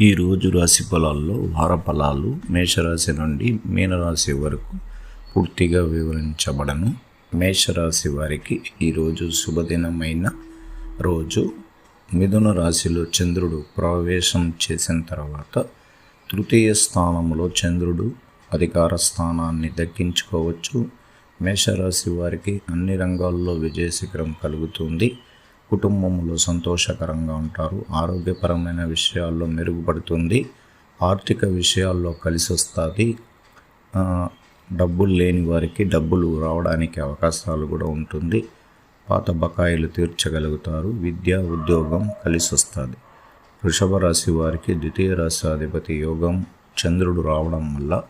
ఈరోజు రాశి ఫలాల్లో వార ఫలాలు మేషరాశి నుండి మీనరాశి వరకు పూర్తిగా వివరించబడను. మేషరాశి వారికి ఈరోజు శుభదినమైన రోజు. మిథున రాశిలో చంద్రుడు ప్రవేశం చేసిన తర్వాత తృతీయ స్థానంలో చంద్రుడు అధికార స్థానాన్ని దక్కించుకోవచ్చు. మేషరాశి వారికి అన్ని రంగాల్లో విజయ శిఖరం కలుగుతుంది. కుటుంబంలో సంతోషకరంగా ఉంటారు. ఆరోగ్యపరమైన విషయాల్లో మెరుగుపడుతుంది. ఆర్థిక విషయాల్లో కలిసి వస్తుంది డబ్బులు లేని వారికి డబ్బులు రావడానికి అవకాశాలు కూడా ఉంటుంది. పాత బకాయిలు తీర్చగలుగుతారు. విద్య ఉద్యోగం కలిసి వస్తుంది వృషభ రాశి వారికి ద్వితీయ రాశాధిపతి యోగం చంద్రుడు రావడం వల్ల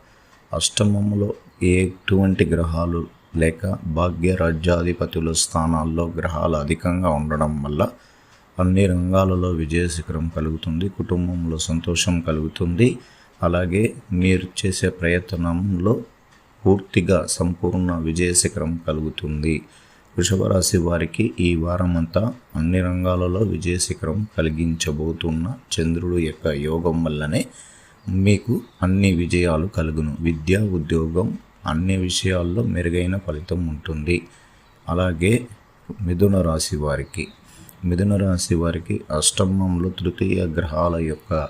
అష్టమంలో ఎటువంటి గ్రహాలు లేక భాగ్య రాజ్యాధిపతుల స్థానాల్లో గ్రహాలు అధికంగా ఉండడం వల్ల అన్ని రంగాలలో విజయ శిఖరం కలుగుతుంది కుటుంబంలో సంతోషం కలుగుతుంది. అలాగే మీరు చేసే ప్రయత్నంలో పూర్తిగా సంపూర్ణ విజయ శిఖరం కలుగుతుంది. వృషభ రాశి వారికి ఈ వారమంతా అన్ని రంగాలలో విజయ శిఖరం కలిగించబోతున్న చంద్రుడు యొక్క యోగం వల్లనే మీకు అన్ని విజయాలు కలుగును. విద్య ఉద్యోగం అన్ని విషయాల్లో మెరుగైన ఫలితం ఉంటుంది. అలాగే మిథున రాశి వారికి మిథున రాశి వారికి అష్టమంలో తృతీయ గ్రహాల యొక్క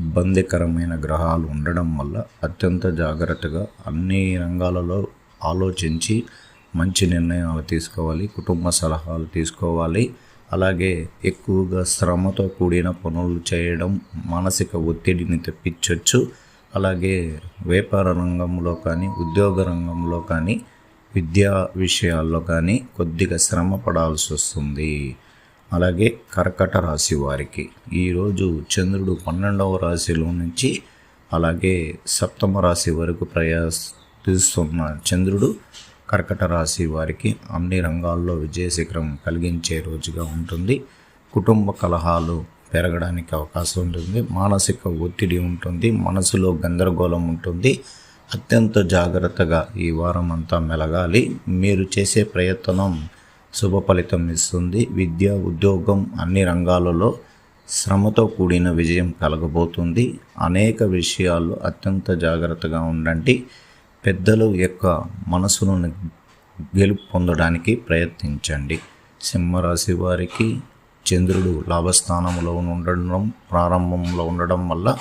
ఇబ్బందికరమైన గ్రహాలు ఉండడం వల్ల అత్యంత జాగ్రత్తగా అన్ని రంగాలలో ఆలోచించి మంచి నిర్ణయాలు తీసుకోవాలి కుటుంబ సలహాలు తీసుకోవాలి. అలాగే ఎక్కువగా శ్రమతో కూడిన పనులు చేయడం మానసిక ఒత్తిడిని తెప్పించవచ్చు అలాగే వ్యాపార రంగంలో కానీ ఉద్యోగ రంగంలో కానీ విద్యా విషయాల్లో కానీ కొద్దిగా శ్రమ పడాల్సి వస్తుంది. అలాగే కర్కట రాశి వారికి ఈరోజు చంద్రుడు పన్నెండవ రాశిలో నుంచి అలాగే సప్తమ రాశి వరకు ప్రయాసిస్తున్న చంద్రుడు కర్కట రాశి వారికి అన్ని రంగాల్లో విజయ శిఖరం కలిగించే రోజుగా ఉంటుంది. కుటుంబ కలహాలు పెరగడానికి అవకాశం ఉంటుంది. మానసిక ఒత్తిడి ఉంటుంది. మనసులో గందరగోళం ఉంటుంది. అత్యంత జాగ్రత్తగా ఈ వారం అంతా మెలగాలి. మీరు చేసే ప్రయత్నం శుభ ఫలితం ఇస్తుంది. విద్య ఉద్యోగం అన్ని రంగాలలో శ్రమతో కూడిన విజయం కలగబోతుంది. అనేక విషయాల్లో అత్యంత జాగ్రత్తగా ఉండండి. పెద్దలు యొక్క మనసును గెలుపు పొందడానికి ప్రయత్నించండి. సింహరాశి వారికి చంద్రుడు లాభస్థానంలో ఉండడం ప్రారంభంలో ఉండడం వల్ల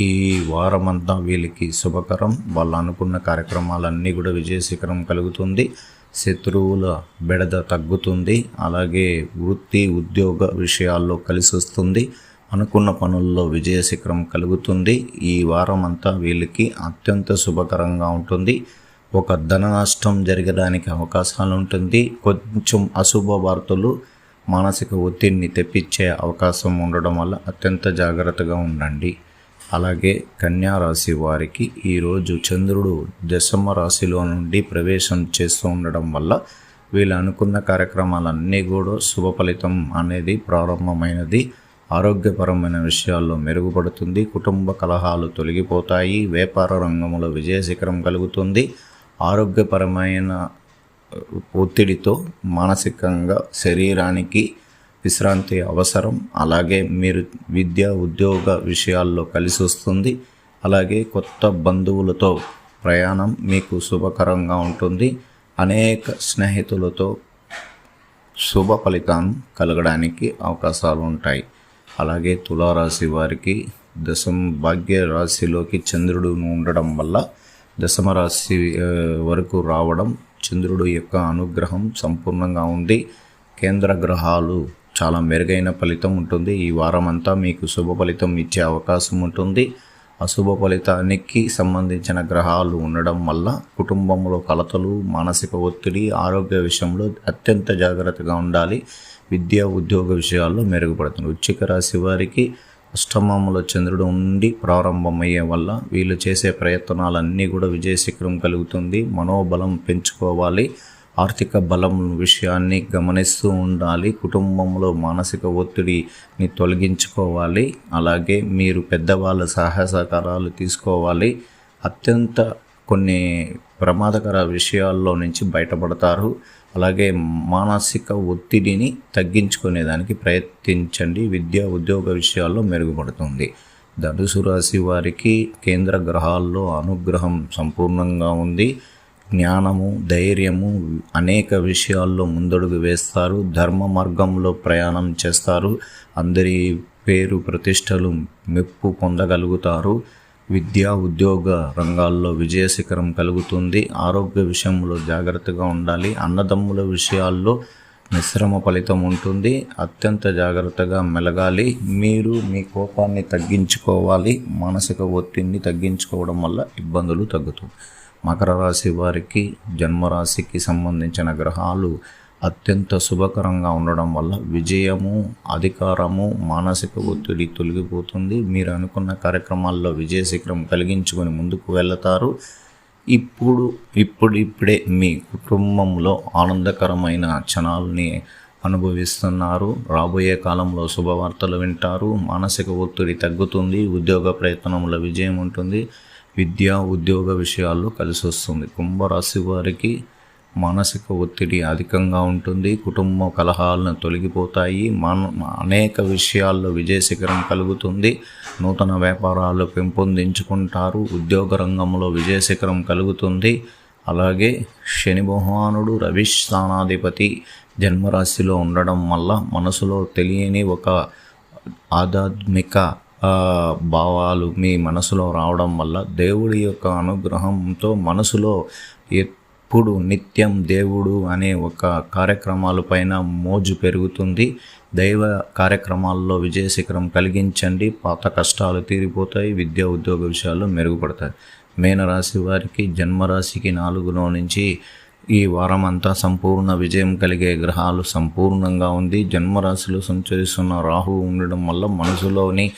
ఈ వారమంతా వీళ్ళకి శుభకరం. వాళ్ళు అనుకున్న కార్యక్రమాలన్నీ కూడా విజయశిఖరం కలుగుతుంది. శత్రువుల బెడద తగ్గుతుంది. అలాగే వృత్తి ఉద్యోగ విషయాల్లో కలిసి వస్తుంది. అనుకున్న పనుల్లో విజయ శిఖరం కలుగుతుంది. ఈ వారం అంతా వీళ్ళకి అత్యంత శుభకరంగా ఉంటుంది. ఒక ధన నష్టం జరగడానికి అవకాశాలు ఉంటుంది. కొంచెం అశుభ వార్తలు మానసిక ఒత్తిడిని తెప్పించే అవకాశం ఉండడం వల్ల అత్యంత జాగ్రత్తగా ఉండండి. అలాగే కన్యా రాశి వారికి ఈరోజు చంద్రుడు దశమ రాశిలో నుండి ప్రవేశం చేస్తూ ఉండడం వల్ల వీళ్ళు అనుకున్న కార్యక్రమాలన్నీ కూడా శుభ ఫలితం అనేది ప్రారంభమైనది. ఆరోగ్యపరమైన విషయాల్లో మెరుగుపడుతుంది. కుటుంబ కలహాలు తొలగిపోతాయి. వ్యాపార రంగంలో విజయ శిఖరం కలుగుతుంది. ఆరోగ్యపరమైన ఒత్తిడితో మానసికంగా శరీరానికి విశ్రాంతి అవసరం. అలాగే మీరు విద్య ఉద్యోగ విషయాల్లో కలిసి వస్తుంది. అలాగే కొత్త బంధువులతో ప్రయాణం మీకు శుభకరంగా ఉంటుంది. అనేక స్నేహితులతో శుభ ఫలితం కలగడానికి అవకాశాలు ఉంటాయి. అలాగే తులారాశి వారికి దశమ భాగ్య రాశిలోకి చంద్రుడు ఉండడం వల్ల దశమ రాశి వరకు రావడం చంద్రుడు యొక్క అనుగ్రహం సంపూర్ణంగా ఉంది కేంద్ర గ్రహాలు చాలా మెరుగైన ఫలితం ఉంటుంది. ఈ వారం అంతా మీకు శుభ ఫలితం ఇచ్చే అవకాశం ఉంటుంది. అశుభ ఫలితానికి సంబంధించిన గ్రహాలు ఉండడం వల్ల కుటుంబంలో కలతలు మానసిక ఒత్తిడి ఆరోగ్య విషయంలో అత్యంత జాగ్రత్తగా ఉండాలి. విద్య ఉద్యోగ విషయాల్లో మెరుగుపడుతుంది. వృశ్చిక రాశి వారికి అష్టమంలో చంద్రుడు ఉండి ప్రారంభమయ్యే వల్ల వీళ్ళు చేసే ప్రయత్నాలన్నీ కూడా విజయశిఖరం కలుగుతుంది. మనోబలం పెంచుకోవాలి. ఆర్థిక బలం విషయాన్ని గమనిస్తూ ఉండాలి. కుటుంబంలో మానసిక ఒత్తిడిని తొలగించుకోవాలి. అలాగే మీరు పెద్దవాళ్ళ సహాయ సహకారాలు తీసుకోవాలి. అత్యంత కొన్ని ప్రమాదకర విషయాల్లో నుంచి బయటపడతారు. అలాగే మానసిక ఒత్తిడిని తగ్గించుకునేదానికి ప్రయత్నించండి. విద్య ఉద్యోగ విషయాల్లో మెరుగుపడుతుంది. ధనుసు రాశి వారికి కేంద్ర గ్రహాల్లో అనుగ్రహం సంపూర్ణంగా ఉంది. జ్ఞానము ధైర్యము అనేక విషయాల్లో ముందడుగు వేస్తారు. ధర్మ మార్గంలో ప్రయాణం చేస్తారు. అందరి పేరు ప్రతిష్టలు మెప్పు పొందగలుగుతారు. విద్యా ఉద్యోగ రంగాల్లో విజయ శిఖరం కలుగుతుంది. ఆరోగ్య విషయంలో జాగ్రత్తగా ఉండాలి. అన్నదమ్ముల విషయాల్లో మిశ్రమ ఫలితం ఉంటుంది. అత్యంత జాగ్రత్తగా మెలగాలి. మీరు మీ కోపాన్ని తగ్గించుకోవాలి. మానసిక ఒత్తిడిని తగ్గించుకోవడం వల్ల ఇబ్బందులు తగ్గుతుంది మకర రాశి వారికి జన్మరాశికి సంబంధించిన గ్రహాలు అత్యంత శుభకరంగా ఉండడం వల్ల విజయము అధికారము మానసిక ఒత్తిడి తొలగిపోతుంది. మీరు అనుకున్న కార్యక్రమాల్లో విజయ శిఖరం కలిగించుకొని ముందుకు వెళతారు. ఇప్పుడు ఇప్పుడిప్పుడే మీ కుటుంబంలో ఆనందకరమైన క్షణాలని అనుభవిస్తున్నారు. రాబోయే కాలంలో శుభవార్తలు వింటారు. మానసిక ఒత్తిడి తగ్గుతుంది. ఉద్యోగ ప్రయత్నంలో విజయం ఉంటుంది. విద్య ఉద్యోగ విషయాల్లో కలిసి వస్తుంది కుంభరాశి వారికి మానసిక ఒత్తిడి అధికంగా ఉంటుంది కుటుంబ కలహాలను తొలగిపోతాయి మన అనేక విషయాల్లో విజయ శిఖరం కలుగుతుంది నూతన వ్యాపారాలు పెంపొందించుకుంటారు ఉద్యోగ రంగంలో విజయ శిఖరం కలుగుతుంది. అలాగే శని భగవానుడు రవి స్థానాధిపతి జన్మరాశిలో ఉండడం వల్ల మనసులో తెలియని ఒక ఆధ్యాత్మిక భావాలు మీ మనసులో రావడం వల్ల దేవుడి యొక్క అనుగ్రహంతో మనసులో ఎప్పుడు నిత్యం దేవుడు అనే ఒక కార్యక్రమాలపైన మోజు పెరుగుతుంది. దైవ కార్యక్రమాల్లో విజయశిఖరం కలిగించండి. పాత కష్టాలు తీరిపోతాయి. విద్యా ఉద్యోగ విషయాలు మెరుగుపడతాయి. మేనరాశి వారికి జన్మరాశికి నాలుగులో నుంచి ఈ వారం అంతా సంపూర్ణ విజయం కలిగే గ్రహాలు సంపూర్ణంగా ఉంది. జన్మరాశిలో సంచరిస్తున్న రాహు ఉండడం వల్ల మనసులోని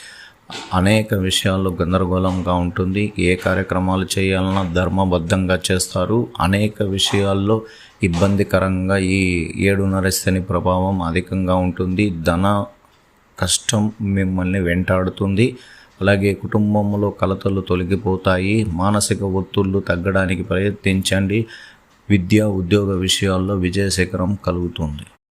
అనేక విషయాల్లో గందరగోళంగా ఉంటుంది. ఏ కార్యక్రమాలు చేయాలన్నా ధర్మబద్ధంగా చేస్తారు. అనేక విషయాల్లో ఇబ్బందికరంగా ఈ ఏడున్నర శని ప్రభావం అధికంగా ఉంటుంది. ధన కష్టం మిమ్మల్ని వెంటాడుతుంది. అలాగే కుటుంబంలో కలతలు తొలగిపోతాయి. మానసిక ఒత్తుళ్ళు తగ్గడానికి ప్రయత్నించండి. విద్యా ఉద్యోగ విషయాల్లో విజయశేఖరం కలుగుతుంది.